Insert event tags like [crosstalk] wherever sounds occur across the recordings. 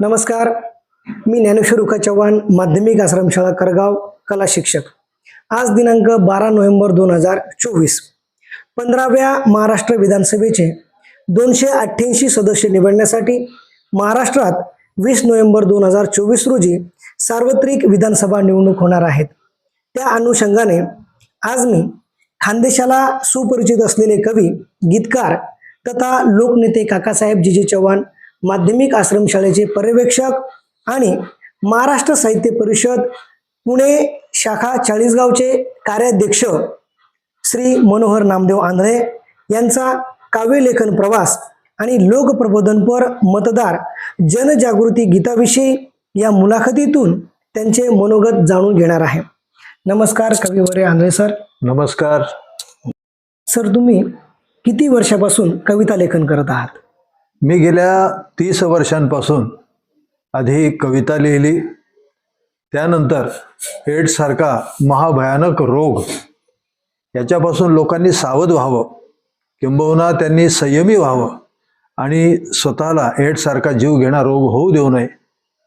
नमस्कार. मी ज्ञानेश्वर उका चव्हाण माध्यमिक आश्रमशाळा करगाव कला शिक्षक. आज दिनांक बारा नोव्हेंबर दोन हजार चोवीस. पंधराव्या महाराष्ट्र विधानसभेचे दोनशे अठ्ठ्याऐंशी सदस्य निवडण्यासाठी महाराष्ट्रात वीस नोव्हेंबर दोन हजार चोवीस रोजी सार्वत्रिक विधानसभा निवडणूक होणार आहेत. त्या अनुषंगाने आज मी खानदेशाला सुपरिचित असलेले कवी गीतकार तथा लोकनेते काकासाहेब जी जे चव्हाण माध्यमिक आश्रमशाळेचे पर्यवेक्षक आणि महाराष्ट्र साहित्य परिषद पुणे शाखा चाळीसगावचे कार्याध्यक्ष श्री मनोहर नामदेव आंधळे यांचा काव्यलेखन प्रवास आणि लोकप्रबोधनपर मतदार जनजागृती गीताविषयी या मुलाखतीतून त्यांचे मनोगत जाणून घेणार आहे. नमस्कार कविवरे आंधळे सर. नमस्कार. सर तुम्ही किती वर्षापासून कविता लेखन करत आहात? मी गेल्या तीस वर्षांपासून आधी कविता लिहिली. त्यानंतर एड्ससारखा महाभयानक रोग याच्यापासून लोकांनी सावध व्हावं किंबहुना त्यांनी संयमी व्हावं आणि स्वतःला एड्ससारखा जीव घेणा रोग होऊ देऊ नये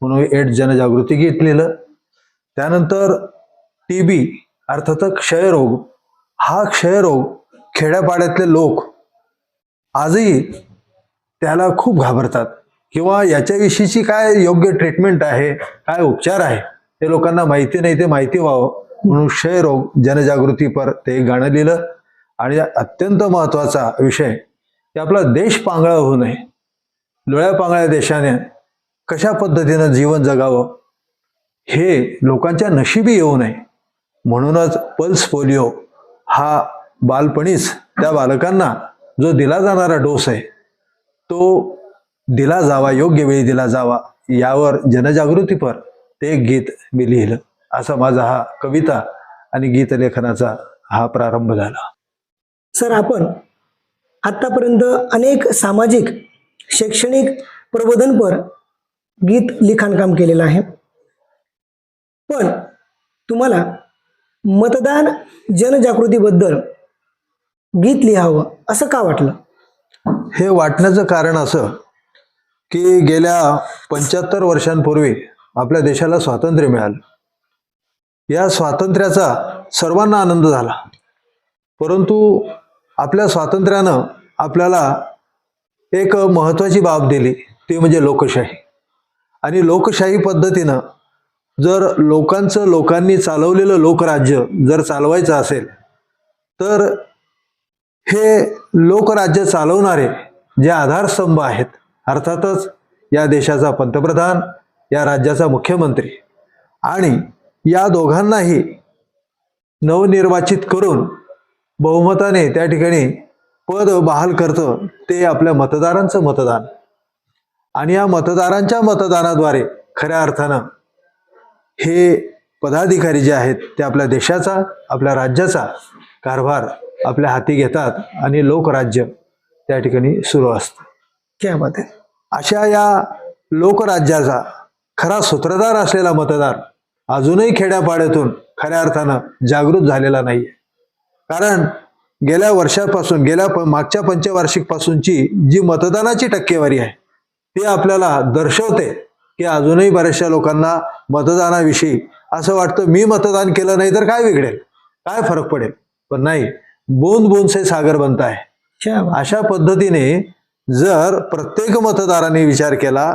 म्हणून एड्स जनजागृती गीत लिहिलं. त्यानंतर टी बी अर्थात क्षयरोग हा क्षयरोग खेड्यापाड्यातले लोक आजही त्याला खूप घाबरतात. किंवा याच्याविषयीची काय योग्य ट्रीटमेंट आहे काय उपचार आहे ते लोकांना माहिती नाही ते माहिती व्हावं. म्हणून क्षयरोग जनजागृतीपर ते एक गाणं लिहिलं. आणि अत्यंत महत्त्वाचा विषय की आपला देश पांगळा होऊ नये. लोळ्या पांगळ्या देशाने कशा पद्धतीनं जीवन जगावं हे लोकांच्या नशिबी येऊ नये. म्हणूनच पल्स पोलिओ हा बालपणीच त्या बालकांना जो दिला जाणारा डोस आहे तो दिला जावा योग्य वेळी दिला जावा यावर जनजागृतीपर ते एक गीत मी लिहिलं. असा माझा हा कविता आणि गीतलेखनाचा हा प्रारंभ झाला. सर आपण आत्तापर्यंत अनेक सामाजिक शैक्षणिक प्रबोधनपर गीत लिखाण काम केलेलं आहे. पण तुम्हाला मतदान जनजागृतीबद्दल गीत लिहावं असं का वाटलं? हे वाटण्याचं कारण असं की गेल्या पंच्याहत्तर वर्षांपूर्वी आपल्या देशाला स्वातंत्र्य मिळालं. या स्वातंत्र्याचा सर्वांना आनंद झाला. परंतु आपल्या स्वातंत्र्यानं आपल्याला एक महत्त्वाची बाब दिली ती म्हणजे लोकशाही. आणि लोकशाही पद्धतीनं जर लोकांचं लोकांनी चालवलेलं लोकराज्य जर चालवायचं असेल तर हे लोकराज्य चालवणारे जे आधारस्तंभ आहेत अर्थातच या देशाचा पंतप्रधान या राज्याचा मुख्यमंत्री आणि या दोघांनाही नवनिर्वाचित करून बहुमताने त्या ठिकाणी पद बहाल करतं ते आपल्या मतदारांचं मतदान. आणि या मतदारांच्या मतदानाद्वारे खऱ्या अर्थानं हे पदाधिकारी जे आहेत ते आपल्या देशाचा आपल्या राज्याचा कारभार आपल्या हाती घेतात आणि लोकराज्य त्या ठिकाणी सुरू असतं. क्या बात आहे अशा या लोकराज्याचा खरा सूत्रधार असलेला मतदार अजूनही खेड्यापाड्यातून खऱ्या अर्थानं जागृत झालेला नाही कारण गेल्या वर्षापासून गेल्या मागच्या पंचवार्षिकपासूनची जी मतदानाची टक्केवारी आहे ती आपल्याला दर्शवते की अजूनही बऱ्याचशा लोकांना मतदानाविषयी असं वाटतं मी मतदान केलं नाही तर काय बिघडेल काय फरक पडेल? पण नाही बोंद बोंद से सागर बनता है क्या अशा पद्धतीने जर प्रत्येक मतदाराने विचार केला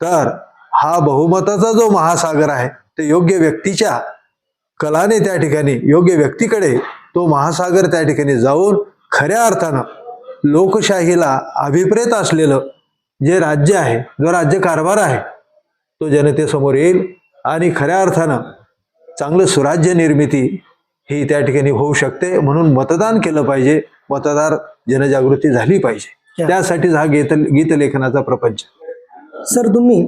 तर हा बहुमताचा जो महासागर आहे ते योग्य व्यक्तीच्या कलाने त्या ठिकाणी योग्य व्यक्तीकडे तो महासागर त्या ठिकाणी जाऊन खऱ्या अर्थानं लोकशाहीला अभिप्रेत असलेलं जे राज्य आहे जो राज्य कारभार आहे तो जनतेसमोर येईल आणि खऱ्या अर्थानं चांगलं सुराज्य निर्मिती ही त्या ठिकाणी होऊ शकते. म्हणून मतदान केलं पाहिजे. मतदार जनजागृती झाली पाहिजे. त्यासाठीच हा गीत गीतलेखनाचा प्रपंच. सर तुम्ही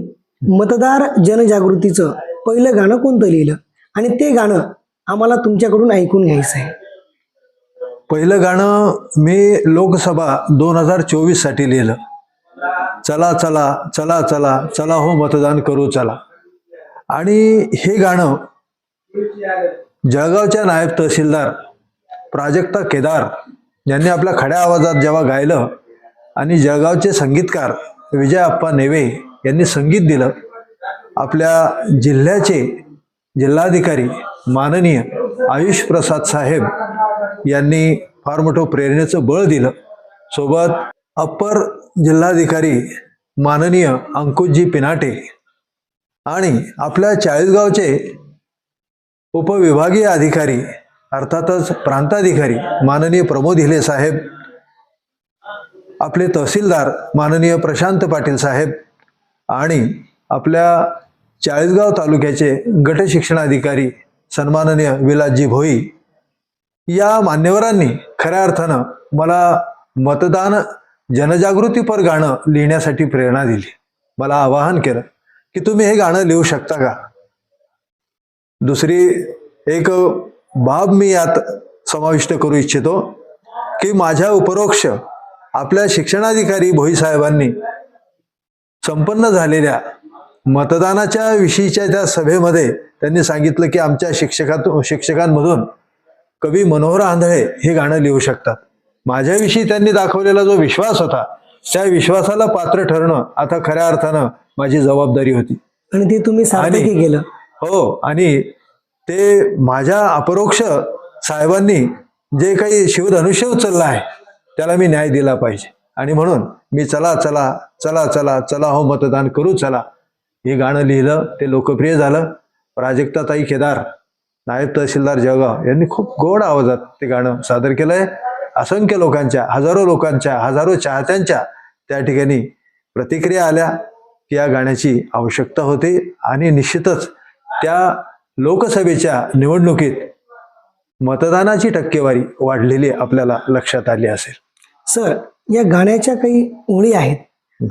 मतदार जनजागृतीचं पहिलं गाणं कोणतं लिहिलं? आणि ते गाणं आम्हाला तुमच्याकडून ऐकून घ्यायचं आहे पहिलं गाणं मी लोकसभा दोन हजार चोवीससाठी लिहिलं. चला चला चला चला चला हो मतदान करू चला. आणि हे गाणं जळगावच्या नायब तहसीलदार प्राजक्ता केदार यांनी आपल्या खड्या आवाजात जेव्हा गायलं आणि जळगावचे संगीतकार विजय अप्पा नेवे यांनी संगीत दिलं आपल्या जिल्ह्याचे जिल्हाधिकारी माननीय आयुष प्रसाद साहेब यांनी फार मोठं प्रेरणेचं बळ दिलं. सोबत अप्पर जिल्हाधिकारी माननीय अंकुशजी पिनाटे आणि आपल्या चाळीसगावचे उपविभागीय अधिकारी अर्थातच प्रांताधिकारी माननीय प्रमोद हिले साहेब आपले तहसीलदार माननीय प्रशांत पाटील साहेब आणि आपल्या चाळीसगाव तालुक्याचे गट शिक्षणाधिकारी सन्माननीय विलासजी भोई या मान्यवरांनी खऱ्या अर्थानं मला मतदान जनजागृतीपर गाणं लिहिण्यासाठी प्रेरणा दिली. मला आवाहन केलं की तुम्ही हे गाणं लिहू शकता का? दुसरी एक बाब मी यात समाविष्ट करू इच्छितो की माझ्या उपरोक्ष आपल्या शिक्षणाधिकारी भोई साहेबांनी संपन्न झालेल्या मतदानाच्या विषयीच्या त्या सभेमध्ये त्यांनी सांगितलं की आमच्या शिक्षकात शिक्षकांमधून कवी मनोहर आंधळे हे गाणं लिहू शकतात. माझ्याविषयी त्यांनी दाखवलेला जो विश्वास होता त्या विश्वासाला पात्र ठरणं आता खऱ्या अर्थानं माझी जबाबदारी होती. आणि ते तुम्ही केलं. हो आणि ते माझ्या अपरोक्ष साहेबांनी जे काही शिवधनुष्य उचललं आहे त्याला मी न्याय दिला पाहिजे. आणि म्हणून मी चला चला चला चला चला हो मतदान करू चला. हे गाणं लिहिलं ते लोकप्रिय झालं. प्राजक्ताताई केदार नायब तहसीलदार जळगाव यांनी खूप गोड आवाजात ते गाणं सादर केलंय. असंख्य लोकांच्या हजारो लोकांच्या हजारो चाहत्यांच्या त्या ठिकाणी प्रतिक्रिया आल्या की या गाण्याची आवश्यकता होती. आणि निश्चितच त्या लोकसभेच्या निवडणुकीत मतदानाची टक्केवारी वाढलेली आपल्याला लक्षात आली असेल. सर या गाण्याच्या काही ओळी आहेत.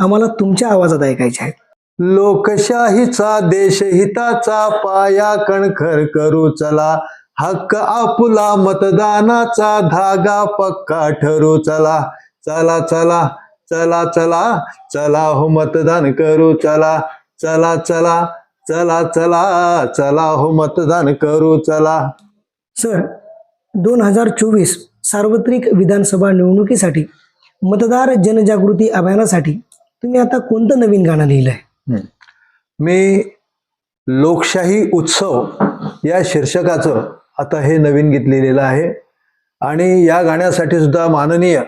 आम्हाला तुमच्या आवाजात ऐकायच्या आहेत. लोकशाहीचा देशहिताचा पाया कणखर करू चला. हक्क आपुला मतदानाचा धागा पक्का ठरू चला. चला चला चला चला चला हो मतदान करू चला. चला चला चला चला चला हो मतदान करू चला. सर दोन हजार चोवीस सार्वत्रिक विधानसभा निवडणुकीसाठी मतदार जनजागृती अभियानासाठी तुम्ही आता कोणतं नवीन गाणं लिहिलंय? मी लोकशाही उत्सव या शीर्षकाचं आता हे नवीन गीत लिहिलेलं आहे. आणि या गाण्यासाठी सुद्धा माननीय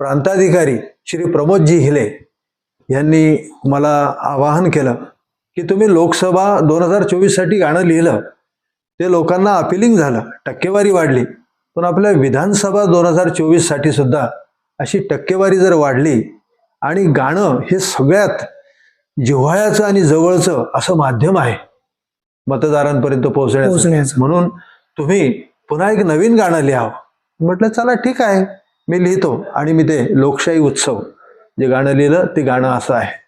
प्रांताधिकारी श्री प्रमोदजी हिले यांनी मला आवाहन केलं की तुम्ही लोकसभा दोन हजार चोवीससाठी गाणं लिहिलं ते लोकांना अपिलिंग झालं टक्केवारी वाढली. पण आपल्या विधानसभा दोन हजार चोवीससाठी सुद्धा अशी टक्केवारी जर वाढली आणि गाणं हे सगळ्यात जिव्हाळ्याचं आणि जवळचं असं माध्यम आहे मतदारांपर्यंत पोहोचण्याचं. पोहोचण्याचं. म्हणून तुम्ही पुन्हा एक नवीन गाणं लिहावं. म्हटलं चला ठीक आहे. मी लिहितो आणि मी ते लोकशाही उत्सव जे गाणं लिहिलं ते गाणं असं आहे.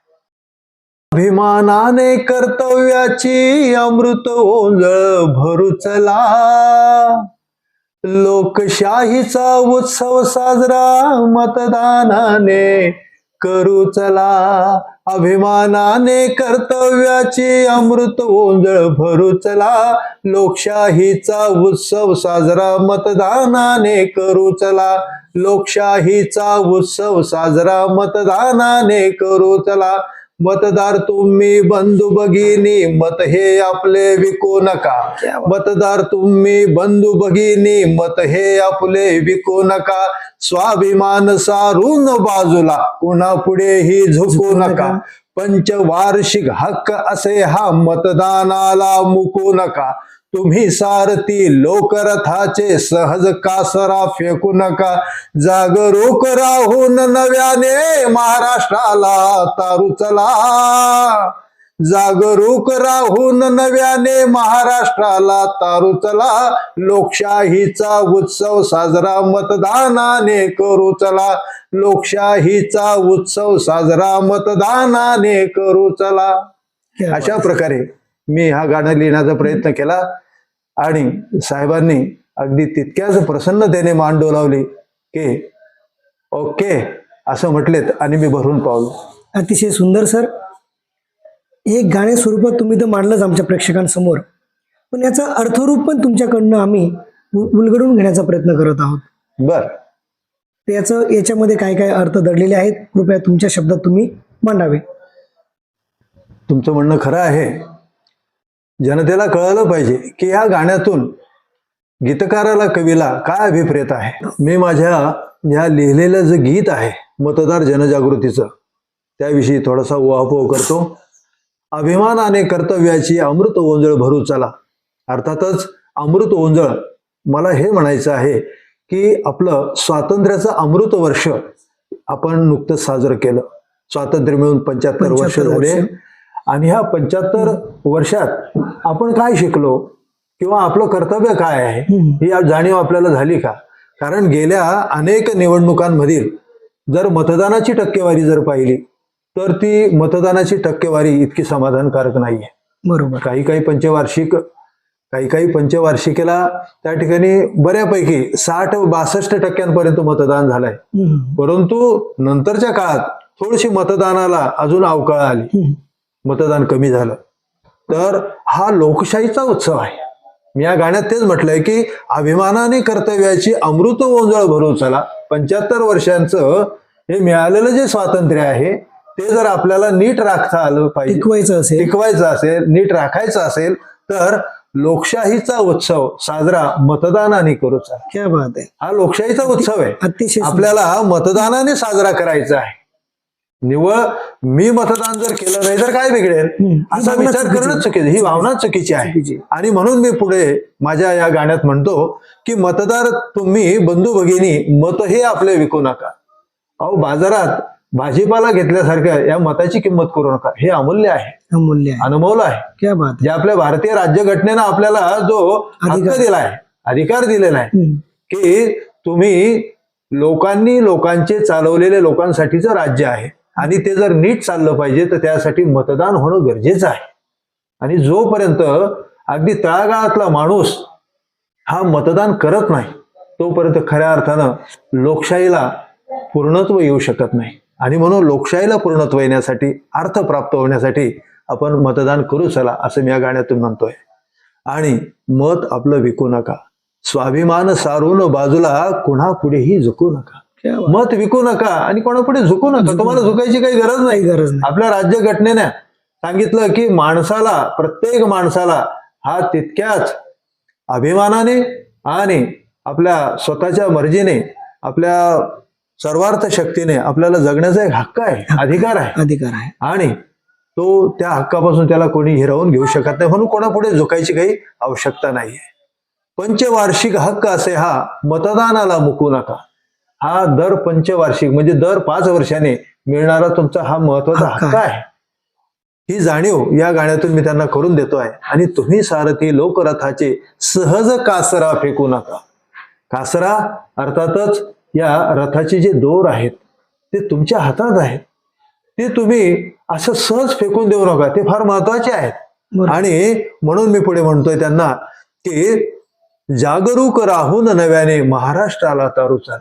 अभिमानाने कर्तव्याची अमृत ओंजळ भरू चला लोकशाहीचा उत्सव साजरा मतदानाने करू चला अभिमानाने कर्तव्याची अमृत ओंजळ भरू चला लोकशाहीचा उत्सव साजरा मतदानाने करू चला लोकशाहीचा उत्सव साजरा मतदानाने करू चला मतदार तुम्ही बंधू भगिनी मत हे आपले विकू नका. मतदार तुम्ही बंधू भगिनी मत हे आपले विकू नका. स्वाभिमान सारून बाजूला पुन्हा पुढेही झुकू नका. पंचवार्षिक हक्क असे हा मतदानाला मुकू नका. तुम्ही सारथी लोकरथाचे सहज कासरा फेकू नका. जागरूक राहून नव्याने महाराष्ट्राला तारू चला. जागरूक राहून नव्याने महाराष्ट्राला तारू चला. लोकशाहीचा उत्सव साजरा मतदानाने करू चला. लोकशाहीचा उत्सव साजरा मतदानाने करू चला. अशा प्रकारे मी हा गाणं लिहिण्याचा प्रयत्न केला. आणि साहेबांनी अगदी तितक्याच प्रसन्नतेने मान डोलावली की ओके असं म्हटलेत आणि मी भरून पावलो. अतिशय सुंदर सर. हे गाणे स्वरूपात तुम्ही तर मांडलंच आमच्या प्रेक्षकांसमोर. पण याचा अर्थरूप पण तुमच्याकडनं आम्ही उलगडून घेण्याचा प्रयत्न करत आहोत. बर. याचं याच्यामध्ये काय काय अर्थ दडलेले आहेत? कृपया तुमच्या शब्दात तुम्ही मांडावे. तुमचं म्हणणं खरं आहे. जनतेला कळलं पाहिजे की ह्या गाण्यातून गीतकाराला कवीला काय अभिप्रेत आहे? मी माझ्या ह्या लिहिलेलं जे गीत आहे मतदार जनजागृतीचं त्याविषयी थोडासा उहापोह करतो. अभिमानाने कर्तव्याची अमृत ओंजळ भरू चला. अर्थातच अमृत ओंजळ मला हे म्हणायचं आहे की आपलं स्वातंत्र्याचं अमृत वर्ष आपण नुकतंच साजरं केलं. स्वातंत्र्य मिळून पंच्याहत्तर वर्ष 75 झाले. आणि ह्या पंच्याहत्तर वर्षात आपण काय शिकलो? किंवा आपलं कर्तव्य काय आहे. ही जाणीव आपल्याला झाली का? कारण गेल्या अनेक निवडणुकांमधील जर मतदानाची टक्केवारी जर पाहिली तर ती मतदानाची टक्केवारी इतकी समाधानकारक नाहीये. बरोबर. काही काही पंचवार्षिक काही काही पंचवार्षिकेला त्या ठिकाणी बऱ्यापैकी साठ बासष्ट टक्क्यांपर्यंत मतदान झालंय. परंतु नंतरच्या काळात थोडीशी मतदानाला अजून अवकाळ आली. मतदान कमी झालं. तर हा लोकशाहीचा उत्सव आहे. मी या गाण्यात तेच म्हटलंय की अभिमानाने कर्तव्याची अमृत ओंजळ भरू चला. पंच्याहत्तर वर्षांचं हे मिळालेलं जे स्वातंत्र्य आहे ते जर आपल्याला नीट राखता आलं पाहिजे टिकवायचं असेल. टिकवायचं असेल नीट राखायचं असेल तर लोकशाहीचा उत्सव साजरा मतदानाने करू चला. क्या बात आहे. हा लोकशाहीचा उत्सव आहे. अतिशय. आपल्याला मतदानाने साजरा करायचा आहे. निवळ मी मतदान जर केलं नाही तर काय बिघडेल. असा विचार. करणं चुकीचं ही भावना चुकीची आहे. आणि म्हणून मी पुढे माझ्या या गाण्यात म्हणतो की मतदार तुम्ही बंधू भगिनी मत हे आपले विकू नका अहो बाजारात भाजीपाला घेतल्यासारखं या मताची किंमत करू नका हे अमूल्य आहे अमूल्य अनमोल आहे क्या बात आहे जे आपल्या भारतीय राज्यघटनेनं आपल्याला जो हक्क अधिकार. दिला आहे अधिकार दिलेला आहे. की तुम्ही लोकांनी लोकांचे चालवलेले लोकांसाठीचं राज्य आहे आणि ते जर नीट चाललं पाहिजे तर त्यासाठी मतदान होणं गरजेचं आहे. आणि जोपर्यंत अगदी तळागाळातला माणूस हा मतदान करत नाही तोपर्यंत खऱ्या अर्थानं लोकशाहीला पूर्णत्व येऊ शकत नाही. आणि म्हणून लोकशाहीला पूर्णत्व येण्यासाठी अर्थ प्राप्त होण्यासाठी आपण मतदान करू चला असं मी या गाण्यातून म्हणतोय. आणि मत आपलं विकू नका. स्वाभिमान सारून बाजूला कुणा पुढेही झुकू नका. मत विकू नका आणि कोणापुढे झुकू नका. तुम्हाला झुकायची काही गरज नाही. गरज नाही. आपल्या राज्यघटनेने सांगितलं की माणसाला प्रत्येक माणसाला हा तितक्याच अभिमानाने आणि आपल्या स्वतःच्या मर्जीने आपल्या सर्वार्थ शक्तीने आपल्याला जगण्याचा एक हक्क आहे अधिकार आहे. अधिकार आहे. आणि तो त्या हक्कापासून त्याला कोणी हिरावून घेऊ शकत नाही म्हणून कोणापुढे झुकायची काही आवश्यकता नाहीये. पंचवार्षिक हक्क असे हा मतदानाला मुकू नका. हा दर पंचवार्षिक म्हणजे दर पाच वर्षाने मिळणारा तुमचा हा महत्त्वाचा हक्क आहे. ही जाणीव या गाण्यातून मी त्यांना करून देतो आहे आणि तुम्ही सारथी लोकरथाचे सहज कासरा फेकू नका. कासरा अर्थातच या रथाचे जे दोर आहेत ते तुमच्या हातात आहेत. ते तुम्ही असं सहज फेकून देऊ नका. ते फार महत्त्वाचे आहेत. आणि म्हणून मी पुढे म्हणतोय त्यांना की जागरूक राहून नव्याने महाराष्ट्राला तारू चला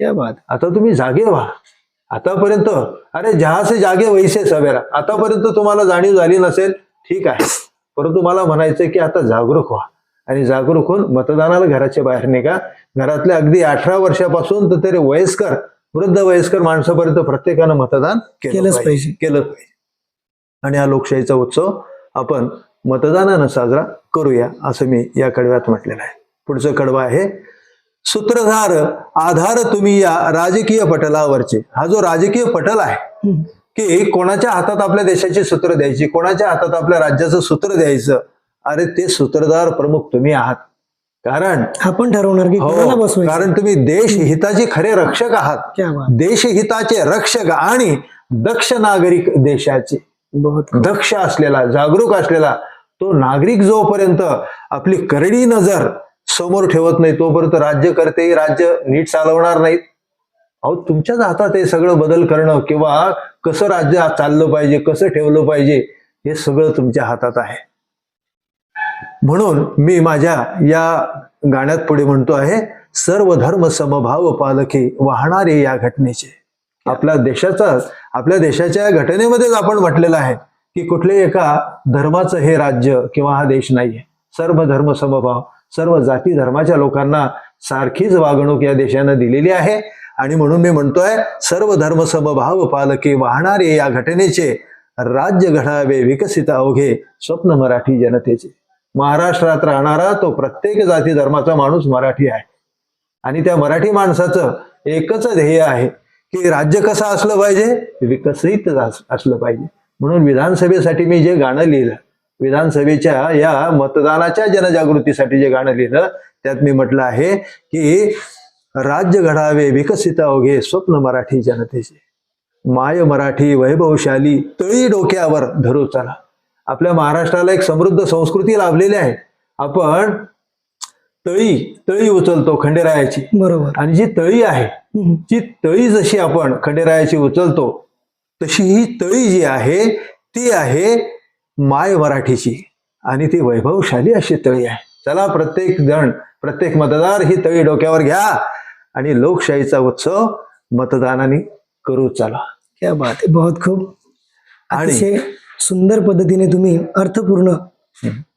क्या बात आता तुम्ही जागे व्हा. आतापर्यंत अरे जहा से जागे वैसे सवेरा आतापर्यंत तुम्हाला जाणीव झाली नसेल ठीक आहे. परंतु मला म्हणायचंय की आता जागरूक व्हा. आणि जागरूक होऊन मतदानाला घराच्या बाहेर निघा. घरातले अगदी अठरा वर्षापासून तर तरी वयस्कर वृद्ध वयस्कर माणसापर्यंत प्रत्येकानं मतदान केलं केलंच पाहिजे. केलं पाहिजे. आणि हा लोकशाहीचा उत्सव आपण मतदानानं साजरा करूया असं मी या कडव्यात म्हटलेलं आहे. पुढचं कडवं आहे सूत्रधार आधार तुम्ही या राजकीय पटलावरचे. हा जो राजकीय पटल आहे. की कोणाच्या हातात आपल्या देशाची सूत्र द्यायची कोणाच्या हातात आपल्या राज्याचं सूत्र द्यायचं अरे ते सूत्रधार प्रमुख तुम्ही आहात. कारण आपण ठरवणार की हो, कारण तुम्ही देश हिताचे खरे रक्षक आहात. देशहिताचे रक्षक आणि दक्ष नागरिक देशाचे. दक्ष असलेला जागरूक असलेला तो नागरिक जोपर्यंत आपली करडी नजर समोर ठेवत नाही तोपर्यंत राज्यकर्ते राज्य नीट चालवणार नाहीत. अहो तुमच्याच हातात हे सगळं बदल करणं किंवा कसं राज्य चाललं पाहिजे कसं ठेवलं पाहिजे हे सगळं तुमच्या हातात आहे. म्हणून मी माझ्या या गाण्यात पुढे म्हणतो आहे सर्व धर्म समभाव पालखी वाहणारे या घटनेचे. आपल्या देशाचा आपल्या देशाच्या या घटनेमध्येच आपण म्हटलेलं आहे की कुठल्याही एका धर्माचं हे राज्य किंवा हा देश नाहीये. सर्व धर्म समभाव सर्व जाती धर्माच्या लोकांना सारखीच वागणूक या देशानं दिलेली आहे. आणि म्हणून मी म्हणतोय सर्व धर्म समभाव पालके वाहणारे या घटनेचे राज्य घडावे विकसित अवघे स्वप्न मराठी जनतेचे. महाराष्ट्रात राहणारा तो प्रत्येक जाती धर्माचा माणूस मराठी आहे. आणि त्या मराठी माणसाचं एकच ध्येय आहे की राज्य कसं असलं पाहिजे? विकसित असलं पाहिजे. म्हणून विधानसभेसाठी मी जे गाणं लिहिलं विधानसभेच्या या मतदानाच्या जनजागृतीसाठी जे गाणं लिहिलं त्यात मी म्हटलं आहे की राज्य घडावे विकसित अवघे स्वप्न मराठी जनतेचे. माय मराठी वैभवशाली तळी डोक्यावर धरू चला. आपल्या महाराष्ट्राला एक समृद्ध संस्कृती लाभलेली आहे. आपण तळी तळी उचलतो खंडेरायाची. बरोबर. आणि जी तळी आहे. जी तळी जशी आपण खंडेरायाची उचलतो तशी ही तळी जी आहे ती आहे माय मराठीची. आणि ती वैभवशाली अशी तळी आहे. चला प्रत्येक जण प्रत्येक मतदार ही तळी डोक्यावर घ्या. आणि लोकशाहीचा उत्सव मतदानाने करू चला. क्या बात आहे. बहुत खूप आणि- सुंदर पद्धतीने तुम्ही अर्थपूर्ण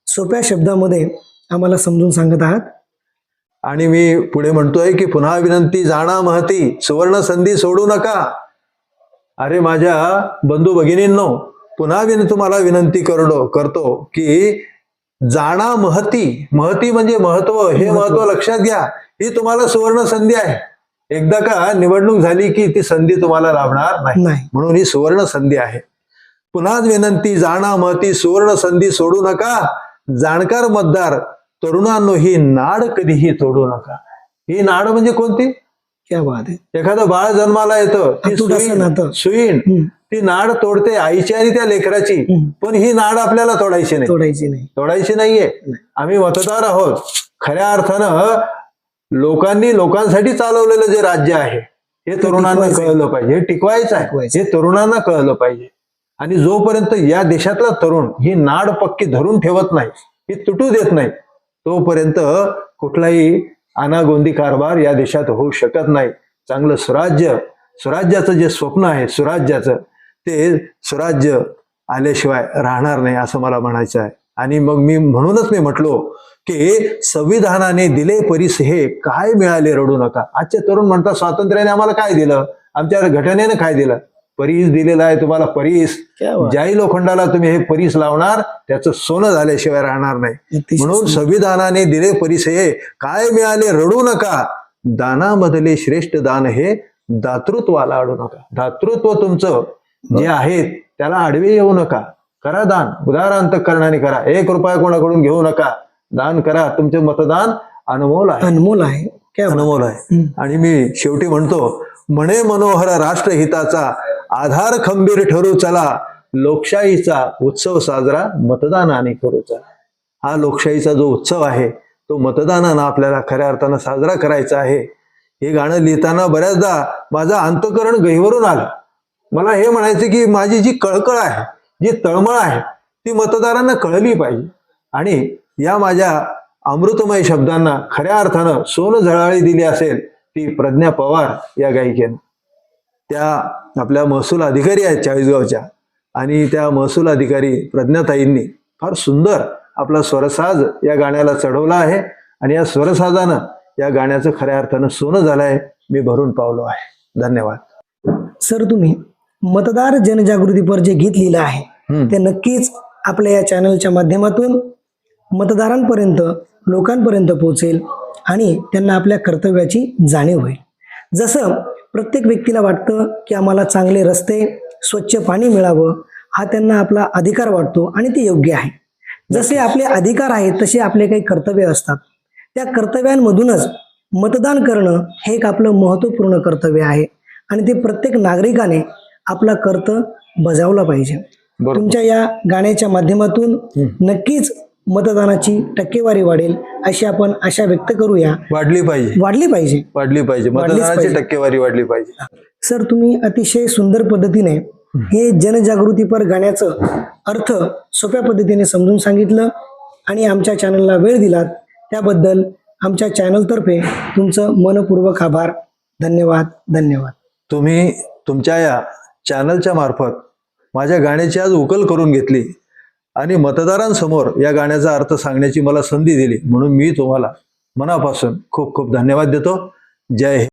सोप्या शब्दामध्ये आम्हाला समजून सांगत आहात. आणि मी पुढे म्हणतोय की पुन्हा विनंती जाणा महती. सुवर्ण संधी सोडू नका. अरे माझ्या बंधू भगिनींनो पुन्हा विन तुम्हाला विनंती करतो करतो की जाणा महती. महती म्हणजे महत्त्व हे महत्त्व लक्षात घ्या. ही तुम्हाला सुवर्ण संधी आहे. एकदा का निवडणूक झाली की ती संधी तुम्हाला लाभणार नाही. नाही. म्हणून ही सुवर्ण संधी आहे. पुन्हा विनंती जाणा महती सुवर्ण संधी सोडू नका. जाणकार मतदार तरुणांनो ही नाड कधीही तोडू नका. ही नाड म्हणजे कोणती? क्या बात आहे एखादं बाळ जन्माला येतं हम्म. ती नाड तोडते आईची आणि त्या लेकराची. पण ही नाड आपल्याला तोडायची नाही. तोडायची नाही. तोडायची नाहीये. आम्ही मतदार आहोत. खऱ्या अर्थानं लोकांनी लोकांसाठी चालवलेलं जे राज्य आहे हे तरुणांना. कळलं पाहिजे. हे टिकवायचं आहे. हे तरुणांना कळलं पाहिजे. आणि जोपर्यंत या देशातला तरुण ही नाड पक्की धरून ठेवत नाही ही तुटू देत नाही तोपर्यंत कुठलाही अनागोंदी कारभार या देशात होऊ शकत नाही. चांगलं स्वराज्य स्वराज्याचं जे स्वप्न आहे स्वराज्याचं ते स्वराज्य आल्याशिवाय राहणार नाही असं मला म्हणायचं आहे. आणि मग मी म्हणूनच मी म्हटलो की संविधानाने दिले परिस हे काय मिळाले रडू नका. आजचे तरुण म्हणतात स्वातंत्र्याने आम्हाला काय दिलं? आमच्या घटनेनं काय दिलं? परीस दिलेला आहे तुम्हाला परीस. ज्याही लोखंडाला तुम्ही हे परीस लावणार त्याचं सोनं झाल्याशिवाय राहणार नाही. म्हणून संविधानाने दिले परीस हे. काय मिळाले? रडू नका. दानामधले श्रेष्ठ दान हे दातृत्वाला अडू नका. दातृत्व तुमचं जे आहे त्याला आडवे येऊ नका. करा दान. उदार अंतकरणाने करा. एक रुपया कोणाकडून घेऊ नका. दान करा. तुमचे मतदान अनमोल आहे. अनमोल आहे. क्या अनमोल आहे. आणि मी शेवटी म्हणतो म्हणे मनोहर राष्ट्रहिताचा आधार खंबीर ठरू चला. लोकशाहीचा उत्सव साजरा मतदानाने करू चला. हा लोकशाहीचा जो उत्सव आहे तो मतदानानं आपल्याला खऱ्या अर्थानं साजरा करायचा आहे. हे गाणं लिहिताना बऱ्याचदा माझं अंतकरण गहिवरून आलं. मला हे म्हणायचं की माझी जी कळकळ आहे जी तळमळ आहे ती मतदारांना कळली पाहिजे. आणि या माझ्या अमृतमय शब्दांना खऱ्या अर्थानं सोनं झळाळी दिली असेल ती [laughs] प्रज्ञा पवार या गायिकेनं त्या आपल्या महसूल अधिकारी आहेत चाळीसगावच्या. आणि त्या महसूल अधिकारी प्रज्ञाताईंनी फार सुंदर आपला स्वरसाज या गाण्याला चढवला आहे. आणि या स्वरसाजानं या गाण्याचं खऱ्या अर्थानं सोनं झालं आहे मी भरून पावलो आहे. धन्यवाद. सर तुम्ही मतदार जनजागृतीपर जे गीत लिहिलं आहे. ते नक्कीच आपल्या या चॅनलच्या माध्यमातून मतदारांपर्यंत लोकांपर्यंत पोहोचेल. आणि त्यांना आपल्या कर्तव्याची जाणीव होईल. जसं प्रत्येक व्यक्तीला वाटतं की आम्हाला चांगले रस्ते स्वच्छ पाणी मिळावं हा त्यांना आपला अधिकार वाटतो आणि ते योग्य आहे. जसे आपले अधिकार आहेत तसे आपले काही कर्तव्य असतात. त्या कर्तव्यांमधूनच मतदान करणं हे एक आपलं महत्त्वपूर्ण कर्तव्य आहे आणि ते प्रत्येक नागरिकाने आपला कर्त बजावला पाहिजे. तुमच्या या गाण्याच्या माध्यमातून नक्कीच मतदानाची टक्केवारी वाढेल अशी आपण आशा व्यक्त करूया. वाढली पाहिजे. वाढली पाहिजे. वाढली पाहिजे. मतदानाची. टक्केवारी वाढली पाहिजे. सर तुम्ही अतिशय सुंदर पद्धतीने हे जनजागृतीपर गाण्याचं अर्थ सोप्या पद्धतीने समजून सांगितलं आणि आमच्या चॅनलला वेळ दिलात. त्याबद्दल आमच्या चॅनलतर्फे तुमचं मनपूर्वक आभार. धन्यवाद धन्यवाद. तुम्ही तुमच्या या चॅनलच्या मार्फत माझ्या गाण्याची आज उकल करून घेतली. आणि मतदारांसमोर या गाण्याचा अर्थ सांगण्याची मला संधी दिली. म्हणून मी तुम्हाला मनापासून खूप खूप धन्यवाद देतो. जय हिंद.